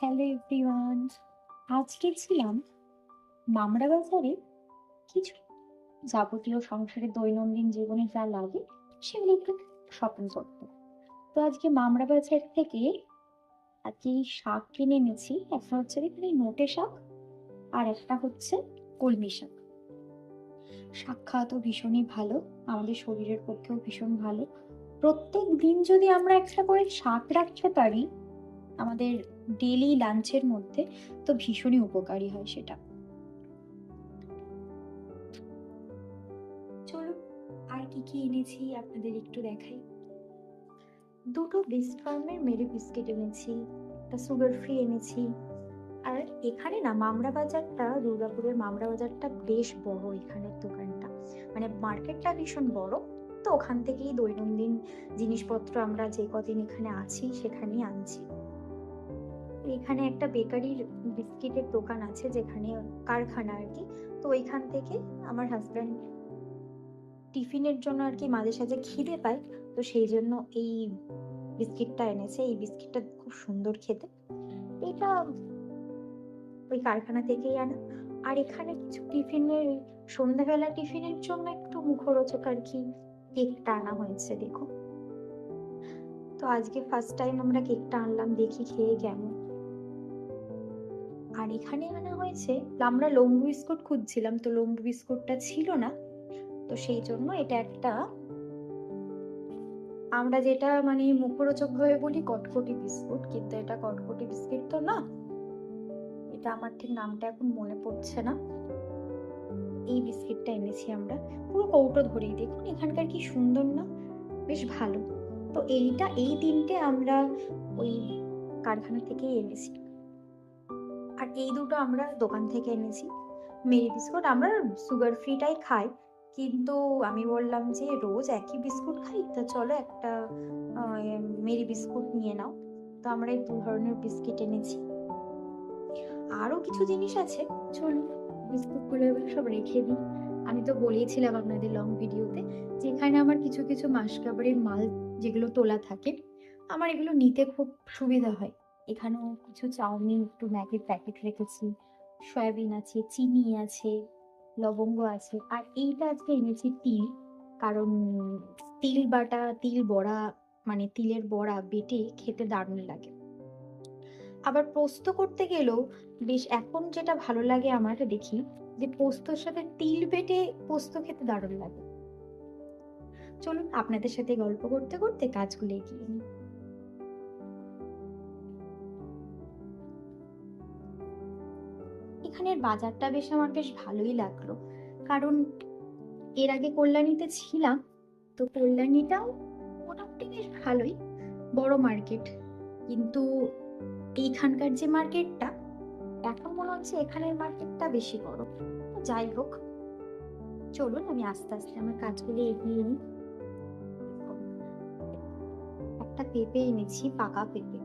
Hello everyone আজকে ছিলাম মামরা বাজারে কিছু যাবতীয় সংসারে দৈনন্দিন জীবনে যা লাগে সেগুলো একটু শপিং করতে। তো আজকে মামরা বাজার থেকে আজকে শাক কিনে এনেছি। একটা হচ্ছে এখানে নোটে শাক আর একটা হচ্ছে কলমি শাক। শাক তো ভীষণই ভালো, আমাদের শরীরের পক্ষেও ভীষণ ভালো। প্রত্যেক দিন যদি আমরা একটা করে শাক রাখতে পারি, আমাদের ডেলি লাঞ্চের মধ্যে তো ভীষণই উপকারী হয় সেটা। চলুন আর কি কি এনেছি আপনাদের একটু দেখাই। দুটো বিস্ট ফার্মের মেরি বিস্কিট এনেছি, একটা সুগার ফ্রি এনেছি। আর এখানে না, মামরা বাজারটা, দুর্গাপুরের মামরা বাজারটা বেশ বড় এখানের দোকানটা। মানে মার্কেটটা ভীষণ বড়, তো ওখান থেকেই দৈনন্দিন জিনিসপত্র আমরা যে কদিন এখানে আছি সেখানেই আনছি। এখানে একটা বেকারির বিস্কিটের দোকান আছে যেখানে কারখানা আর কি। তো ওইখান থেকে আমার হাজব্যান্ড টিফিনের জন্য আর কি মাঝে সাঝে খিদে পায়। তো সেই জন্য এই বিস্কিটটা এনেছে। এই বিস্কিটটা খুব সুন্দর খেতে। এটা ওই কারখানা থেকেই আনা। আর এখানে কিছু টিফিনের, সন্ধ্যাবেলা টিফিনের জন্য একটু মুখরোচক আর কি কেকটা আনা হয়েছে, দেখো। তো আজকে ফার্স্ট টাইম আমরা কেকটা আনলাম, দেখি খেয়ে কেমন। আর এখানে আনা হয়েছে, আমরা লম্বু বিস্কুট খুঁজছিলাম, তো লম্বু বিস্কুটটা ছিল না। তো সেই জন্য এটা একটা, আমরা যেটা মানে মুখরোচক ভাবে বলি কটকটি বিস্কুট, কিন্তু এটা কটকটি বিস্কিট তো না। এটা আমার ঠিক নামটা এখন মনে পড়ছে না। এই বিস্কিটটা এনেছি আমরা। পুরো কৌটো ধরেই দেখুন, এখানকার কি সুন্দর না? বেশ ভালো। তো এইটা, এই তিনটে আমরা ওই কারখানা থেকেই এনেছি। আর এই দুটো আমরা দোকান থেকে এনেছি। মেরি বিস্কুট আমরা সুগার ফ্রিটাই খাই। কিন্তু আমি বললাম যে রোজ একই বিস্কুট খাই? তো চলো একটা মেরি বিস্কুট নিয়ে নাও। তো আমরা এই দু ধরনের বিস্কিট এনেছি। আরও কিছু জিনিস আছে। চলুন বিস্কুটগুলো এবার সব রেখে দিই। আমি তো বলেইছিলাম আপনাদের লং ভিডিওতে যেখানে আমার কিছু কিছু মাসকাবারের মাল যেগুলো তোলা থাকে, আমার এগুলো নিতে খুব সুবিধা হয়। এখানেও কিছু চাউমিন, একটু ম্যাগির প্যাকেট রেখেছি। সয়াবিন আছে, চিনি আছে, লবঙ্গ আছে। আর এইটা আজকে এনেছি তিল, কারণ তিল বাটা, তিল বড়া মানে তিলের বড়া বেটে খেতে দারুণ লাগে। আবার পোস্ত করতে গেলেও বেশ এখন যেটা ভালো লাগে আমার দেখি, যে পোস্তর সাথে তিল বেটে পোস্ত খেতে দারুণ লাগে। চলুন আপনাদের সাথে গল্প করতে করতে কাজগুলো এগিয়ে নিই। এখানের বাজারটা বেশ আমার বেশ ভালোই লাগল। কারণ এর আগে কল্যাণীতে ছিলাম, তো কল্যাণীটাও মোটামুটি বেশ ভালোই, বড় মার্কেট। কিন্তু এইখানকার যে মার্কেটটা, এখন মনে হচ্ছে এখানের মার্কেটটা বেশি বড়। যাই হোক, চলুন আমি আস্তে আস্তে আমার কাজগুলো এগিয়ে নিই। একটা পেঁপে এনেছি, পাকা পেঁপে।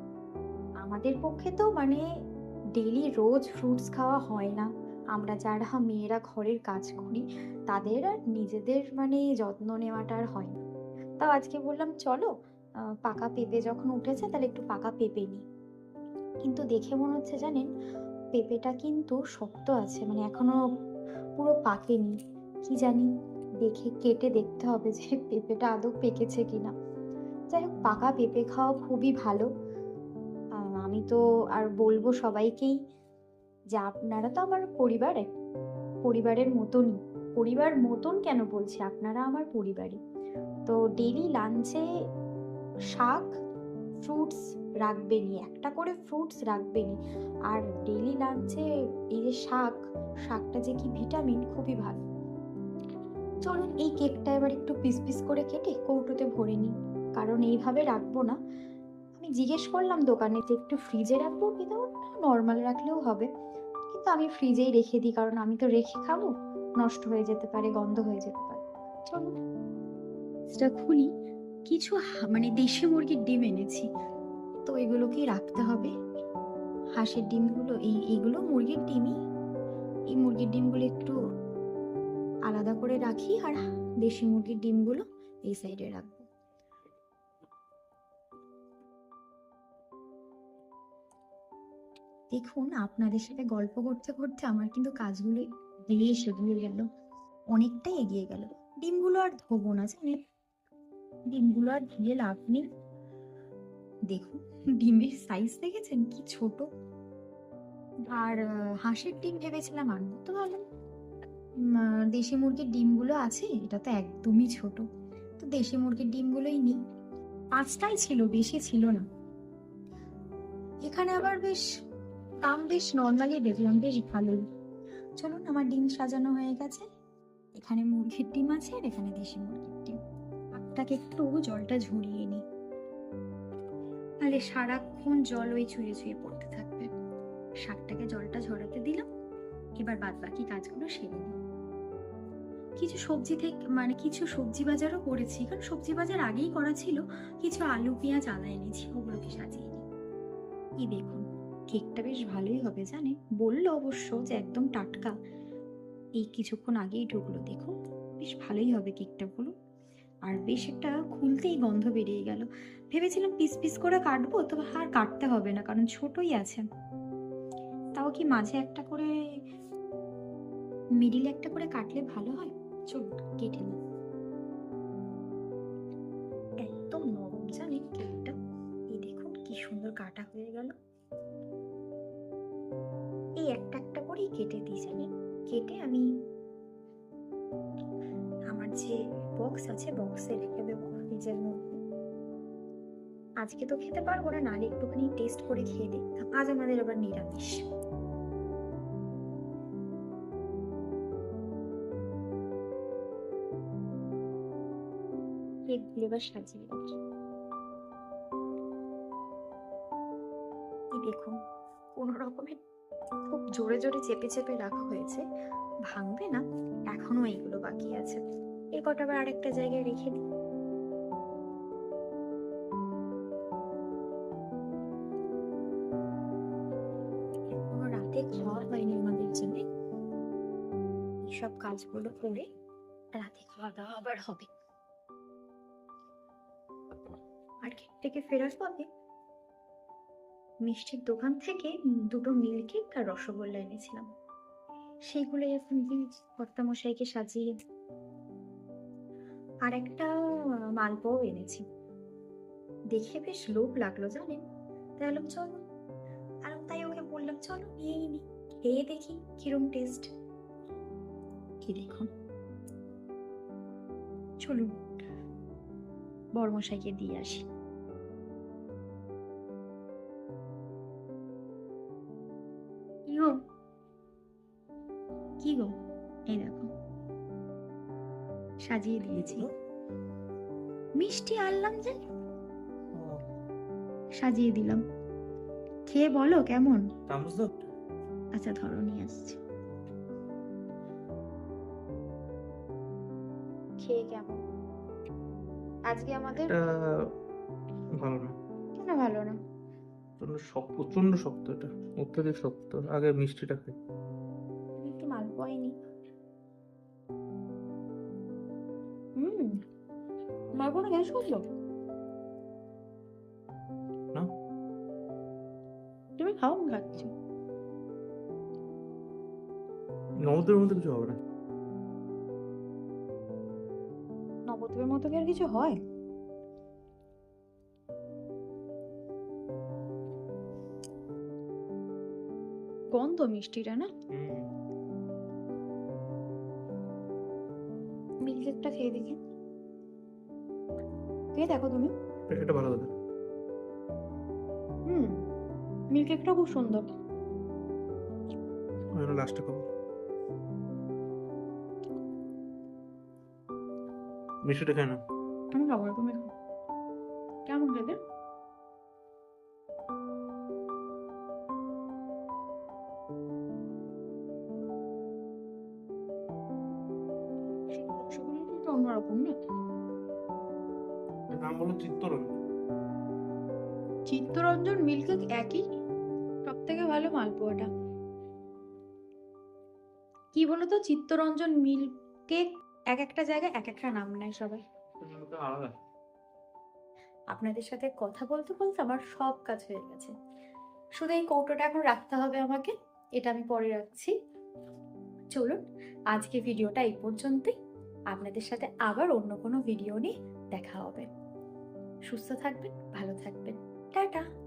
আমাদের পক্ষে তো মানে ডেলি রোজ ফ্রুটস খাওয়া হয় না। আমরা যারা মেয়েরা ঘরের কাজ করি, তাদের আর নিজেদের মানে যত্ন নেওয়াটা আর হয় না। তাও আজকে বললাম, চলো পাকা পেঁপে যখন উঠেছে, তাহলে একটু পাকা পেঁপে নিই। কিন্তু দেখে মনে হচ্ছে জানেন, পেঁপেটা কিন্তু শক্ত আছে মানে এখনও পুরো পাকেনি। কি জানি, দেখে কেটে দেখতে হবে যে পেঁপেটা আদৌ পেকেছে কিনা। যাই হোক, পাকা পেঁপে খাওয়া খুবই ভালো। আমি তো আর বলব সবাইকেই যে আপনারা তো আমার পরিবারে, পরিবারের মতনই। পরিবার মতন কেন বলছি? আপনারা আমার পরিবারই তো ডেলি লাঞ্চে শাক ফ্রুটস রাখবেনই একটা করে ফ্রুটস রাখবেনই আর ডেলি লাঞ্চে এই যে শাক, শাকটা যে কি ভিটামিন খুবই ভালো। চলুন এই কেকটা এবার একটু পিস পিস করে কেটে কৌটোতে ভরে নিই। কারণ এইভাবে রাখব না। আমি জিজ্ঞেস করলাম দোকানে যে একটু ফ্রিজে রাখব কিন্তু নর্মাল রাখলেও হবে। কিন্তু আমি ফ্রিজেই রেখে দিই, কারণ আমি তো রেখে খাব। নষ্ট হয়ে যেতে পারে, গন্ধ হয়ে যেতে পারে। চলুন সেটা খুলি। কিছু মানে দেশি মুরগির ডিম এনেছি। তো এগুলোকেই রাখতে হবে। হাঁসের ডিমগুলো, এই এগুলো মুরগির ডিমই। এই মুরগির ডিমগুলো একটু আলাদা করে রাখি আর দেশি মুরগির ডিমগুলো এই সাইডে রাখব। দেখুন, আপনাদের সাথে গল্প করতে করতে আমার কিন্তু কাজগুলো বেশ এগিয়ে গেল। অনেকটাই এগিয়ে গেল। ডিমগুলো আর ধোবো না, জানেন? ডিমগুলো আর ধুয়ে লাভ নেই। দেখুন, ডিমের সাইজ দেখেছেন? কি ছোট। আর হাঁসের ডিম ভেবেছিলাম আনব, তো ভালো দেশি মুরগির ডিমগুলো আছে, এটা তো একদমই ছোট। তো দেশি মুরগির ডিমগুলোই নিই। পাঁচটাই ছিল, বেশি ছিল না। এখানে আবার বেশ দাম বেশ নর্মালি দেখলাম বেশ ভালোই। চলুন, আমার ডিম সাজানো হয়ে গেছে। এখানে মুরগির ডিম আছে আর এখানে দেশি মুরগির ডিম। আপনাকে একটু জলটা ঝরিয়ে নিই। তাহলে সারাক্ষণ জল ওই ছুঁয়ে ছুঁয়ে পড়তে থাকবে। শাকটাকে জলটা ঝরাতে দিলাম। এবার বাদ বাকি কাজগুলো সেরে নিই। কিছু সবজি থেকে মানে কিছু সবজি বাজারও করেছি। কারণ সবজি বাজার আগেই করা ছিল। কিছু আলু, পেঁয়াজ, আদা এনেছি। ওগুলোকে সাজিয়ে নিই। এই দেখুন কেকটা বেশ ভালোই হবে, জানে? বলল অবশ্য যে একদম টাটকা। এই কিছুক্ষণ আগেই ঢুকলো দেখুন বেশ ভালোই হবে কেকটা, বলুন। আর বেশ একটা খুলতেই গন্ধ বেরিয়ে গেল। ভেবেছিলাম পিস পিস করে কাটবো, তবে আর কাটতে হবে না, কারণ ছোটই আছে। তাও কি মাঝে একটা করে, মিডিলে একটা করে কাটলে ভালো হয়? চলুন, কেটে নিই। একদম নরম, জানেন? কেকটা। এই দেখুন, কি সুন্দর কাটা হয়ে গেল। এই একটা একটা করেই কেটে দিই জানেন কেটে আমি আমার যে বক্স আছে বক্সে রেখে দেবো ফ্রিজের মধ্যে। আজকে তো খেতে পারব না, নাহলে একটুখানি টেস্ট করে খেয়ে দেখতাম। আজ আমাদের আবার নিরামিষ। কেকগুলো এবার সাজিয়ে রাখি। দেখুন কোনো রকমের খুব জোরে জোরে চেপে চেপে রাখা হয়েছে। ভাঙবে না, এখনও এইগুলো বাকি আছে। এই কটা আবার আরেকটা জায়গায় রেখে দিই। রাতে খাওয়া হয়নি আমাদের জন্য। সব কাজগুলো করে রাতে খাওয়া দাওয়া আবার হবে। মার্কেট থেকে ফেরার পথে মিষ্টির দোকান থেকে দুটো মিল্ক কেক আর রসগোল্লা এনেছিলাম। সেইগুলোই এখন কর্তামশাইকে সাজিয়ে আর একটা মালপোও এনেছি। দেখে বেশ লোভ লাগল, জানেন? বললাম, চলো। আর তাই ওকে বললাম, চলো নিয়েই নি। খেয়ে দেখি কিরম টেস্ট কি দেখুন। চলুন, বড়মশাইকে দিয়ে আসি। গো কি গো এই দেখো সাজিয়ে দিয়েছি মিষ্টি আনলাম যে সাজিয়ে দিলাম খেয়ে বলো কেমন আচ্ছা ধরো নিয়ে আসছি খেয়ে কেমন আজকে আমাদের ভালো না কেন ভালো না প্রচণ্ড শক্ত প্রচণ্ড শক্ত এটা। অত্যাধিক শক্ত। আগে মিষ্টিটা খাই। একটু মালপোয়াই নি। হুম। মালপোয়াটা গ্যাস করল না। তুমি খাও খাচ্ছি। নবদের মধ্যে কিছু হবে না? নবদ্বীপের মতো কি আর কিছু হয়? গন্ধ মিষ্টিটা না? মিল্কেকটা খেয়ে দেখি। খেয়ে দেখো তুমি। এটা ভালো কথা হুম মিল্কেকটা খুব সুন্দর। আমি লাস্টে খাব। মিষ্টিটা খাই না আমি খাব না তুমি খাও। অন্যরকম না? নাম বলো চিত্তরঞ্জন। চিত্তরঞ্জন মিল্কেক একই? সব থেকে ভালো মালপোয়াটা। কি বলতো চিত্তরঞ্জন মিল্ক কেক এক একটা জায়গায় এক একটা নাম নেয় সবাই। আপনাদের সাথে কথা বলতে বলতে আমার সব কাজ হয়ে গেছে। শুধু এই কৌটোটা এখন রাখতে হবে আমাকে এটা আমি পরে রাখছি। চলুন আজকে ভিডিওটা এই পর্যন্তই। আপনাদের সাথে আবার অন্য কোনো ভিডিও নিয়ে দেখা হবে। সুস্থ থাকবেন ভালো থাকবেন। টাটা!